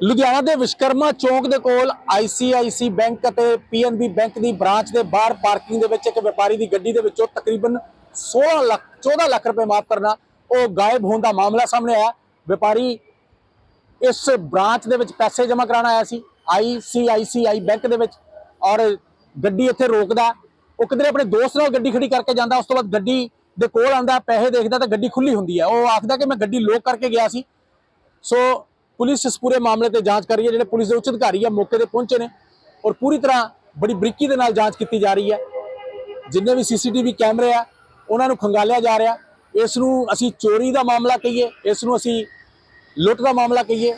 ਲੁਧਿਆਣਾ ਦੇ ਵਿਸ਼ਕਰਮਾ ਚੌਂਕ ਦੇ ਕੋਲ ICIC ਬੈਂਕ ਅਤੇ PNB ਬੈਂਕ ਦੀ ਬ੍ਰਾਂਚ ਦੇ ਬਾਹਰ ਪਾਰਕਿੰਗ ਦੇ ਵਿੱਚ ਇੱਕ ਵਪਾਰੀ ਦੀ ਗੱਡੀ ਦੇ ਵਿੱਚੋਂ ਤਕਰੀਬਨ 16 ਲੱਖ 14 ਲੱਖ ਰੁਪਏ ਮਾਫ ਕਰਨਾ, ਉਹ ਗਾਇਬ ਹੋਣ ਦਾ ਮਾਮਲਾ ਸਾਹਮਣੇ ਆਇਆ। ਵਪਾਰੀ ਇਸ ਬ੍ਰਾਂਚ ਦੇ ਵਿੱਚ ਪੈਸੇ ਜਮ੍ਹਾਂ ਕਰਾਉਣ ਆਇਆ ਸੀ ICICI ਬੈਂਕ ਦੇ ਵਿੱਚ, ਔਰ ਗੱਡੀ ਇੱਥੇ ਰੋਕਦਾ। ਉਹ ਕਿਧਰੇ ਆਪਣੇ ਦੋਸਤ ਨਾਲ ਗੱਡੀ ਖੜੀ ਕਰਕੇ ਜਾਂਦਾ, ਉਸ ਤੋਂ ਬਾਅਦ ਗੱਡੀ ਦੇ ਕੋਲ ਆਂਦਾ ਪੈਸੇ ਦੇਖਦਾ ਤਾਂ ਗੱਡੀ ਖੁੱਲੀ ਹੁੰਦੀ ਹੈ ਉਹ ਆਖਦਾ ਕਿ ਮੈਂ ਗੱਡੀ ਲੋਕ ਕਰਕੇ ਗਿਆ ਸੀ। ਸੋ ਪੁਲਿਸ ਇਸ ਪੂਰੇ ਮਾਮਲੇ ਤੇ ਜਾਂਚ ਕਰ ਰਹੀ ਹੈ, ਜਿਹੜੇ ਪੁਲਿਸ ਦੇ ਉੱਚ ਅਧਿਕਾਰੀ ਆ, ਮੌਕੇ ਤੇ ਪਹੁੰਚੇ ਨੇ ਔਰ ਪੂਰੀ ਤਰ੍ਹਾਂ ਬੜੀ ਬਰੀਕੀ ਦੇ ਨਾਲ ਜਾਂਚ ਕੀਤੀ ਜਾ ਰਹੀ ਹੈ। ਜਿੰਨੇ ਵੀ ਸੀਸੀਟੀਵੀ ਕੈਮਰੇ ਆ, ਉਹਨਾਂ ਨੂੰ ਖੰਗਾਲਿਆ ਜਾ ਰਿਹਾ। ਇਸ ਨੂੰ ਅਸੀਂ ਚੋਰੀ ਦਾ ਮਾਮਲਾ ਕਹੀਏ, ਇਸ ਨੂੰ ਅਸੀਂ ਲੁੱਟ ਦਾ ਮਾਮਲਾ ਕਹੀਏ।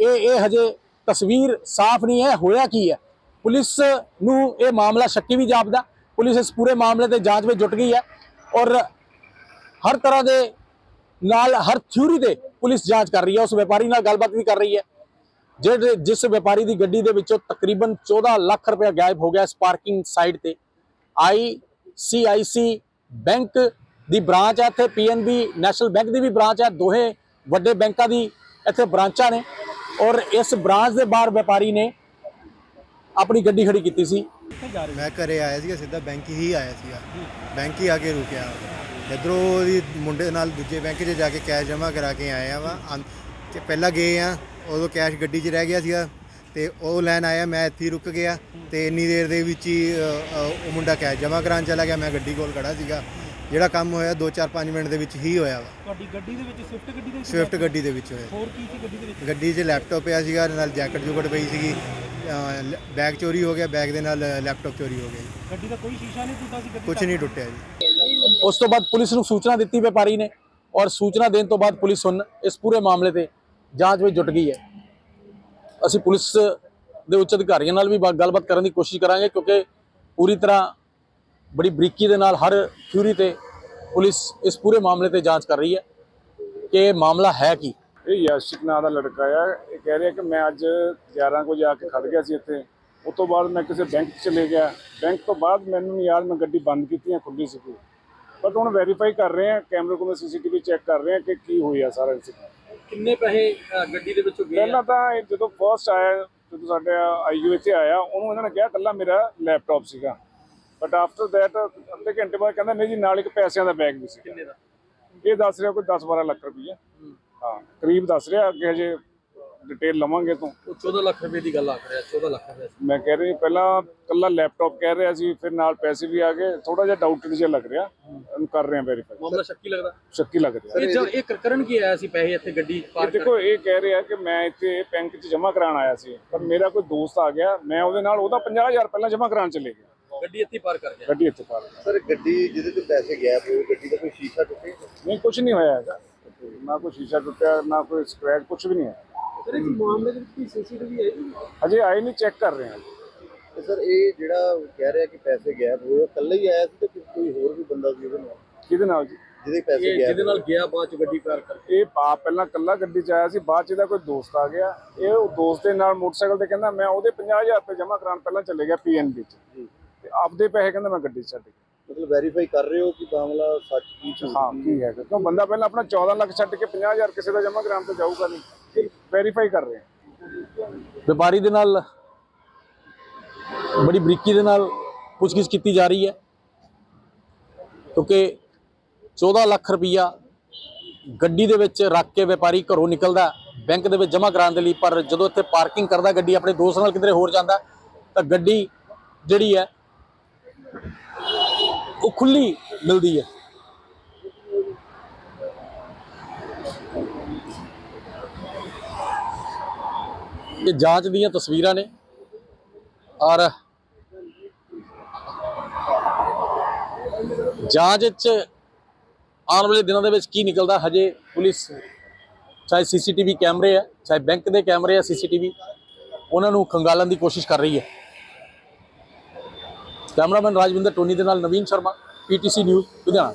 ਇਹ ਇਹ ਹਜੇ ਤਸਵੀਰ ਸਾਫ਼ ਨਹੀਂ ਹੈ, ਹੋਇਆ ਕੀ ਹੈ? ਪੁਲਿਸ ਨੂੰ ਇਹ ਮਾਮਲਾ ਸ਼ੱਕੀ ਵੀ ਜਾਪਦਾ। ਪੁਲਿਸ ਇਸ ਪੂਰੇ ਮਾਮਲੇ ਤੇ ਜਾਂਚ ਵਿੱਚ ਜੁਟ ਗਈ ਹੈ ਔਰ ਹਰ ਤਰ੍ਹਾਂ ਦੇ ਨਾਲ ਹਰ ਥਿਊਰੀ ਦੇ ਪੁਲਿਸ ਜਾਂਚ ਕਰ ਰਹੀ ਹੈ, ਉਸ ਵਪਾਰੀ ਨਾਲ ਗੱਲਬਾਤ ਵੀ ਕਰ ਰਹੀ ਹੈ। ਜਿਹੜੇ ਜਿਸ ਵਪਾਰੀ ਦੀ ਗੱਡੀ ਦੇ ਵਿੱਚੋਂ ਤਕਰੀਬਨ 14 ਲੱਖ ਰੁਪਏ ਗਾਇਬ ਹੋ ਗਿਆ ਇਸ ਪਾਰਕਿੰਗ ਸਾਈਡ ਤੇ। ਆਈਸੀਆਈਸੀ ਬੈਂਕ ਦੀ ਬ੍ਰਾਂਚ ਹੈ, ਇੱਥੇ ਪੀਐਨਬੀ ਨੈਸ਼ਨਲ ਬੈਂਕ ਦੀ ਵੀ ਬ੍ਰਾਂਚ ਹੈ, ਦੋਹੇ ਵੱਡੇ ਬੈਂਕਾਂ ਦੀ ਇੱਥੇ ਬ੍ਰਾਂਚਾਂ ਨੇ। ਔਰ ਇਸ ਬ੍ਰਾਂਚ ਦੇ ਬਾਹਰ ਵਪਾਰੀ ਨੇ ਆਪਣੀ ਗੱਡੀ ਖੜੀ ਕੀਤੀ ਸੀ। ਮੈਂ ਘਰੇ ਆਇਆ ਸੀਗਾ, ਸਿੱਧਾ ਬੈਂਕ ਹੀ ਆਇਆ ਸੀਗਾ। ਬੈਂਕ ਹੀ ਆ ਕੇ ਰੁਕਿਆ। ਇੱਧਰੋਂ ਉਹਦੀ ਮੁੰਡੇ ਨਾਲ ਦੂਜੇ ਬੈਂਕ 'ਚ ਜਾ ਕੇ ਕੈਸ਼ ਜਮ੍ਹਾਂ ਕਰਾ ਕੇ ਆਏ ਆ ਵਾ। ਤੇ ਪਹਿਲਾਂ ਗਏ ਆ ਉਦੋਂ ਕੈਸ਼ ਗੱਡੀ 'ਚ ਰਹਿ ਗਿਆ ਸੀਗਾ ਤੇ ਉਹ ਲੈਣ ਆਇਆ ਮੈਂ ਇੱਥੇ ਹੀ ਰੁਕ ਗਿਆ ਤੇ ਇੰਨੀ ਦੇਰ ਦੇ ਵਿੱਚ ਹੀ ਅ, ਅ, ਉਹ ਮੁੰਡਾ ਕੈਸ਼ ਜਮ੍ਹਾਂ ਕਰਾਉਣ ਚਲਾ ਗਿਆ ਮੈਂ ਗੱਡੀ ਕੋਲ ਖੜਾ ਸੀਗਾ। ਜਿਹੜਾ ਕੰਮ ਹੋਇਆ 2-4-5 ਮਿੰਟ ਦੇ ਵਿੱਚ ਹੀ ਹੋਇਆ ਵਾ। ਤੁਹਾਡੀ ਗੱਡੀ ਦੇ ਵਿੱਚ ਸਵਿਫਟ ਗੱਡੀ ਦੇ ਵਿੱਚ ਸਵਿਫਟ ਗੱਡੀ ਦੇ ਵਿੱਚ ਹੋਇਆ। ਹੋਰ ਕੀ ਸੀ ਗੱਡੀ ਦੇ ਵਿੱਚ? ਗੱਡੀ 'ਚ ਲੈਪਟਾਪ ਪਿਆ ਸੀਗਾ ਨਾਲ ਜੈਕਟ ਜੁਕਟ ਪਈ ਸੀਗੀ ਅ, ਲ- ਬੈਗ ਚੋਰੀ ਹੋ ਗਿਆ ਬੈਗ ਦੇ ਨਾਲ ਲੈਪਟਾਪ ਚੋਰੀ ਹੋ ਗਿਆ ਜੀ। ਗੱਡੀ ਦਾ ਕੋਈ ਸ਼ੀਸ਼ਾ ਨਹੀਂ ਟੁੱਟਾ ਸੀ ਗੱਡੀ ਕੁਝ ਨਹੀਂ ਟੁੱਟਿਆ ਜੀ। ਉਸ ਤੋਂ ਬਾਅਦ ਪੁਲਿਸ ਨੂੰ ਸੂਚਨਾ ਦਿੱਤੀ ਵਪਾਰੀ ਨੇ ਔਰ ਸੂਚਨਾ ਦੇਣ ਤੋਂ ਬਾਅਦ ਪੁਲਿਸ ਹੁਣ ਇਸ ਪੂਰੇ ਮਾਮਲੇ ਤੇ ਜਾਂਚ ਵਿੱਚ ਜੁਟ ਗਈ ਹੈ। ਅਸੀਂ ਪੁਲਿਸ ਦੇ ਉੱਚ ਅਧਿਕਾਰੀਆਂ ਨਾਲ ਵੀ ਗੱਲਬਾਤ ਕਰਨ ਦੀ ਕੋਸ਼ਿਸ਼ ਕਰਾਂਗੇ ਕਿਉਂਕਿ ਪੂਰੀ ਤਰ੍ਹਾਂ ਬੜੀ ਬਰੀਕੀ ਦੇ ਨਾਲ ਹਰ ਥਿਊਰੀ ਤੇ ਪੁਲਿਸ ਇਸ ਪੂਰੇ ਮਾਮਲੇ ਤੇ ਜਾਂਚ ਕਰ ਰਹੀ ਹੈ ਕਿ ਇਹ ਮਾਮਲਾ ਹੈ ਕੀ। ਇਹ ਯਾਸ਼ਿਕ ਨਾਂ ਦਾ ਲੜਕਾ ਆ। ਇਹ ਕਹਿ ਰਿਹਾ ਕਿ ਮੈਂ ਅੱਜ 11 ਵਜੇ ਆ ਕੇ ਖੜ ਗਿਆ ਸੀ ਇੱਥੇ। ਉਸ ਤੋਂ ਬਾਅਦ ਮੈਂ ਕਿਸੇ ਬੈਂਕ 'ਚ ਚਲੇ ਗਿਆ। ਬੈਂਕ ਤੋਂ ਬਾਅਦ ਮੈਨੂੰ ਨਹੀਂ ਯਾਦ ਮੈਂ ਗੱਡੀ ਬੰਦ ਕੀਤੀ ਹੈ ਖੁੱਲੀ ਸੀ ਬਟ ਹੁਣ ਵੈਰੀਫਾਈ ਕਰ ਰਹੇ ਆ ਕੈਮਰੇ ਕੋਲ ਸੀਸੀਟੀਵੀ ਚੈੱਕ ਕਰ ਰਹੇ ਆ ਕਿ ਕੀ ਹੋਇਆ ਸਾਰਾ ਇੰਸੀਡੈਂਟ ਕਿੰਨੇ ਪੈਸੇ ਗੱਡੀ ਦੇ ਵਿੱਚੋਂ ਪਹਿਲਾਂ ਤਾਂ ਇਹ ਜਦੋਂ ਫਰਸਟ ਆਇਆ ਜਦੋਂ ਸਾਡੇ ਆਈਯੂ ਇੱਥੇ ਆਇਆ ਉਹਨੂੰ ਇਹਨਾਂ ਨੇ ਕਿਹਾ ਕੱਲਾ ਮੇਰਾ ਲੈਪਟਾਪ ਸੀਗਾ। ਬਟ ਆਫਟਰ ਦੈਟ ਅੱਧੇ ਘੰਟੇ ਬਾਅਦ ਕਹਿੰਦਾ ਨਹੀਂ ਜੀ ਨਾਲ ਇੱਕ ਪੈਸਿਆਂ ਦਾ ਬੈਗ ਵੀ ਸੀ ਕਿੰਨੇ ਦਾ? ਇਹ ਦੱਸ ਰਿਹਾ ਕੋਈ 10 12 ਲੱਖ ਰੁਪਈਆ। ਹਾਂ ਕਰੀਬ ਦੱਸ ਰਿਹਾ ਅੱਗੇ ਹਜੇ ਡਿਟੇਲ ਲਵਾਂਗੇ ਤੋਂ। ਉਹ 14 ਲੱਖ ਰੁਪਏ ਦੀ ਗੱਲ ਆ ਰਿਹਾ 14 ਲੱਖ ਰੁਪਏ ਮੈਂ ਕਹਿ ਰਹੀ ਪਹਿਲਾਂ ਕੱਲਾ ਲੈਪਟਾਪ ਕਹਿ ਰਿਹਾ ਸੀ ਫਿਰ ਨਾਲ ਪੈਸੇ ਵੀ ਆ ਗਏ ਥੋੜਾ ਜਿਹਾ ਡਾਊਟਡ ਜਿਹਾ ਲੱਗ ਰਿਹਾ। ਹੁਣ ਕਰ ਰਹੇ ਆ ਵੈਰੀਫਾਈ ਮਾਮਲਾ ਸ਼ੱਕੀ ਲੱਗਦਾ? ਸ਼ੱਕੀ ਲੱਗ ਰਿਹਾ। ਇਹ ਜੋ ਇਹ ਕਰਨ ਕੀ ਆਇਆ ਸੀ ਪੈਸੇ ਇੱਥੇ ਗੱਡੀ ਇਹ ਦੇਖੋ ਇਹ ਕਹਿ ਰਿਹਾ ਕਿ ਮੈਂ ਇੱਥੇ ਬੈਂਕ 'ਚ ਜਮ੍ਹਾਂ ਕਰਾਉਣ ਆਇਆ ਸੀ ਪਰ ਮੇਰਾ ਕੋਈ ਦੋਸਤ ਆ ਗਿਆ ਮੈਂ ਉਹਦੇ ਨਾਲ ਉਹਦਾ 50000 ਪਹਿਲਾਂ ਜਮ੍ਹਾਂ ਕਰਾਉਣ ਚਲੇ ਗਿਆ। ਗੱਡੀ ਇੱਥੇ ਪਾਰ ਕਰ ਗਿਆ। ਗੱਡੀ ਇੱਥੇ ਪਾ ਲਈ ਸਰ ਗੱਡੀ ਜਿਹਦੇ ਤੇ ਪੈਸੇ ਗੈਪ ਹੋਏ ਗੱਡੀ ਦਾ ਕੋਈ ਸ਼ੀਸ਼ਾ ਟੁੱਟੇ ਨਹੀਂ ਕੁਝ ਨਹੀਂ ਹੋਇਆ ਹੈਗਾ। ਨਾ ਕੋਈ ਸ਼ੀਸ਼ਾ ਟੁੱਟਿਆ ਨਾ ਕੋਈ ਸਕ੍ਰੈਚ ਕੁਝ ਵੀ ਨਹੀਂ ਹੈ ਸਰ ਇਸ ਮਾਮਲੇ ਦੇ ਵਿੱਚ ਕੀ ਸੀਸੀਟੀਵੀ ਹੈ ਹਜੇ ਆਏ ਨਹੀਂ ਚੈੱਕ ਕਰ ਰਹੇ ਹਾਂ ਤੇ ਸਰ ਇਹ ਜਿਹੜਾ ਕਹਿ ਰਿਹਾ ਕਿ ਪੈਸੇ ਹੋਏ ਉਹ ਇਕੱਲਾ ਹੀ ਆਇਆ ਸੀ ਤੇ ਕਿ ਕੋਈ ਹੋਰ ਵੀ ਬੰਦਾ ਸੀ ਉਹਦੇ ਨਾਲ? ਕਿਹਦੇ ਨਾਲ ਜੀ? ਜਿਹਦੇ ਪੈਸੇ ਗੈਪ ਜਿਹਦੇ ਨਾਲ ਗਿਆ ਬਾਅਦ ਚ ਗੱਡੀ ਪਾਰ ਕਰ ਇਹ ਆਪ ਪਹਿਲਾਂ ਕੱਲਾ ਗੱਡੀ 'ਚ ਆਇਆ ਸੀ ਬਾਅਦ 'ਚ ਇਹਦਾ ਕੋਈ ਦੋਸਤ ਆ ਗਿਆ। ਇਹ ਉਹ ਦੋਸਤ ਦੇ ਨਾਲ ਮੋਟਰਸਾਈਕਲ ਤੇ ਕਹਿੰਦਾ ਮੈਂ ਉਹਦੇ 50000 ਰੁਪਏ ਜਮ੍ਹਾਂ ਕਰਾਉਣ ਪਹਿਲਾਂ ਚਲੇ ਗਿਆ ਪੀਐਨਬੀ 'ਚ। ਤੇ ਆਪਦੇ ਪੈਸੇ ਕਹਿੰਦਾ ਮੈਂ ਗੱਡੀ 'ਚ ਛੱਡ ਗਿਆ। ਮਤਲਬ ਵੈਰੀਫਾਈ ਕਰ ਰਹੇ ਹੋ ਕਿ ਮਾਮਲਾ ਸੱਚ ਕੀ ਝੂਠ ਹਾਂ ਕੀ ਕਿਉਂ ਬੰਦਾ ਪਹਿਲਾਂ ਆਪਣਾ 14 ਲੱਖ ਛੱਡ ਕੇ 50000 ਕਿਸੇ ਦਾ ਜਮ੍ਹਾਂ ਕਰਾਉਣ ਤੇ ਜਾਊਗਾ ਨਹੀਂ? ਵੈਰੀਫਾਈ ਕਰ ਰਹੇ ਹਾਂ। ਵਪਾਰੀ ਦੇ ਨਾਲ, ਬੜੀ ਬਰੀਕੀ ਦੇ ਨਾਲ ਪੁੱਛਗਿੱਛ ਕੀਤੀ ਜਾ ਰਹੀ ਹੈ। ਕਿਉਂਕਿ 14 ਲੱਖ ਰੁਪਈਆ ਗੱਡੀ ਦੇ ਵਿੱਚ ਰੱਖ ਕੇ ਵਪਾਰੀ ਘਰੋਂ ਨਿਕਲਦਾ ਬੈਂਕ ਦੇ ਵਿੱਚ ਜਮ੍ਹਾਂ ਕਰਾਉਣ ਦੇ ਲਈ, ਪਰ ਜਦੋਂ ਇੱਥੇ ਪਾਰਕਿੰਗ ਕਰਦਾ ਗੱਡੀ ਆਪਣੇ ਦੋਸਤ ਨਾਲ ਕਿਧਰੇ ਹੋਰ ਜਾਂਦਾ ਤਾਂ ਗੱਡੀ ਜਿਹੜੀ ਹੈ, ਉਹ ਖੁੱਲੀ ਮਿਲਦੀ ਹੈ। ਇਹ ਜਾਂਚ ਦੀਆਂ ਤਸਵੀਰਾਂ ਨੇ ਔਰ ਜਾਂਚ ਵਿੱਚ ਆਉਣ ਵਾਲੇ ਦਿਨਾਂ ਦੇ ਵਿੱਚ ਕੀ ਨਿਕਲਦਾ, ਹਜੇ ਪੁਲਿਸ ਚਾਹੇ ਸੀਸੀਟੀਵੀ ਕੈਮਰੇ ਆ, ਚਾਹੇ ਬੈਂਕ ਦੇ ਕੈਮਰੇ ਆ, ਸੀਸੀਟੀਵੀ, ਉਹਨਾਂ ਨੂੰ ਖੰਗਾਲਣ ਦੀ ਕੋਸ਼ਿਸ਼ ਕਰ ਰਹੀ ਹੈ। ਕੈਮਰਾਮੈਨ ਰਾਜਵਿੰਦਰ ਟੋਨੀ ਦੇ ਨਾਲ ਨਵੀਨ ਸ਼ਰਮਾ, ਪੀਟੀਸੀ ਨਿਊਜ਼, ਲੁਧਿਆਣਾ।